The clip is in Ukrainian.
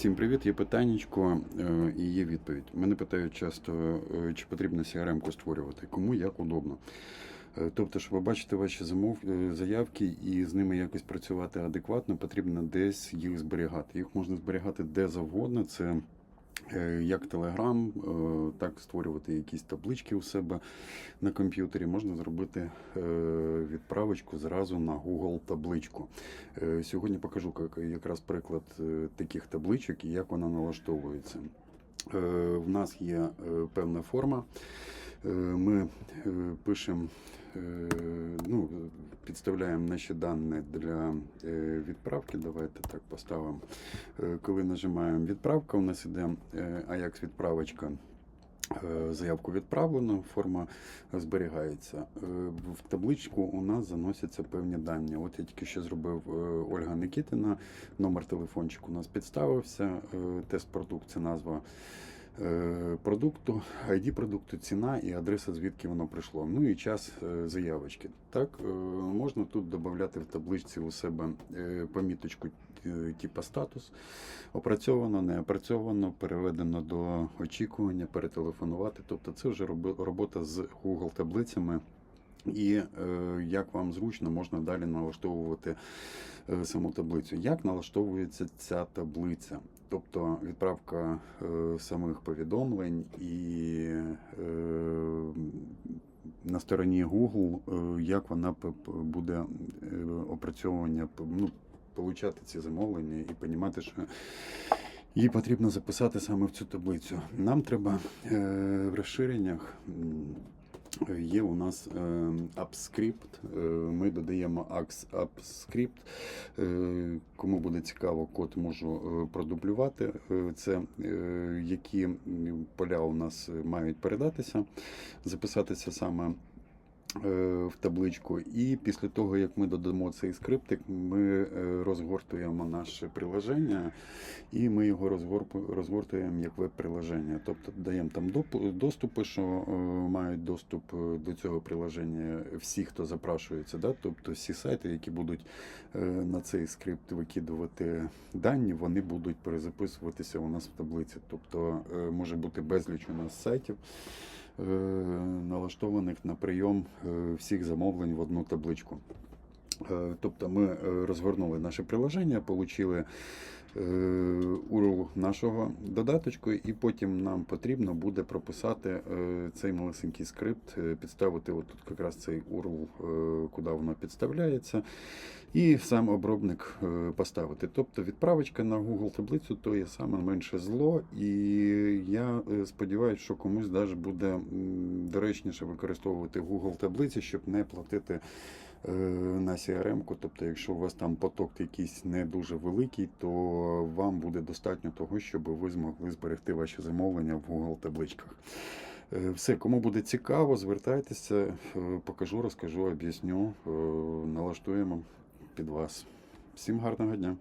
Всім привіт, є питаннячко е, і є відповідь. Мене питають часто, е, чи потрібно CRM-ку створювати, кому як удобно. Е, Тобто, щоб побачити ваші замов, заявки і з ними якось працювати адекватно, потрібно десь їх зберігати. Їх можна зберігати де завгодно. Це як Telegram, е, так створювати якісь таблички у себе на комп'ютері. Можна зробити е, відправочку зразу на Google табличку. Е, Сьогодні покажу якраз приклад е, таких табличок і як вона налаштовується. Е, В нас є е, певна форма. Е, Ми е, пишемо, е, ну, підставляємо наші дані для відправки. Давайте так поставимо. Коли нажимаємо відправка, у нас іде Ajax відправочка. Заявку відправлено, форма зберігається. В табличку у нас заносяться певні дані. От я тільки що зробив Ольга Никітина, номер телефончику у нас підставився, тест продукт це назва продукту, ID продукту, ціна і адреса, звідки воно прийшло. Ну і час е, заявочки. Так, е, можна тут додати в табличці у себе е, поміточку типу статус. Опрацьовано, не опрацьовано, переведено до очікування, перетелефонувати. Тобто це вже робота з Google таблицями. І е, як вам зручно, можна далі налаштовувати е, саму таблицю. Як налаштовується ця таблиця? Тобто відправка е, самих повідомлень і на стороні Google, як вона буде опрацьовування, ну, получати ці замовлення і розуміти, що її потрібно записати саме в цю таблицю. Нам треба в розширеннях. Є у нас апскрипт. Е, ми додаємо AppScript. Е, Кому буде цікаво, код можу е, продублювати. Це які поля у нас мають передатися, записатися саме в табличку. І після того, як ми додамо цей скриптик, ми е, розгортуємо наше приложення і ми його розгортуємо як веб-приложення. Тобто даємо там доступи, що е, мають доступ е, до цього приложення всі, хто запрашується. Да? Тобто всі сайти, які будуть е, на цей скрипт викидувати дані, вони будуть перезаписуватися у нас в таблиці. Тобто е, може бути безліч у нас сайтів. Е, Налаштованих на прийом е, всіх замовлень в одну табличку. Е, Тобто ми розгорнули наше приложення, отримали URL нашого додаточку, і потім нам потрібно буде прописати е, цей малесенький скрипт, е, підставити отут якраз цей URL, е, куди воно підставляється, і сам обробник е, поставити. Тобто відправочка на Google таблицю то є саме менше зло, і я е, сподіваюся, що комусь даже буде доречніше використовувати Google таблиці, щоб не платити е, на CRM-ку. Тобто, якщо у вас там поток якийсь не дуже великий, то вам буде достатньо того, щоб ви змогли зберегти ваші замовлення в Google табличках. Е, Все, кому буде цікаво, звертайтеся, е, покажу, розкажу, об'ясню, налаштуємо під вас. Всім гарного дня!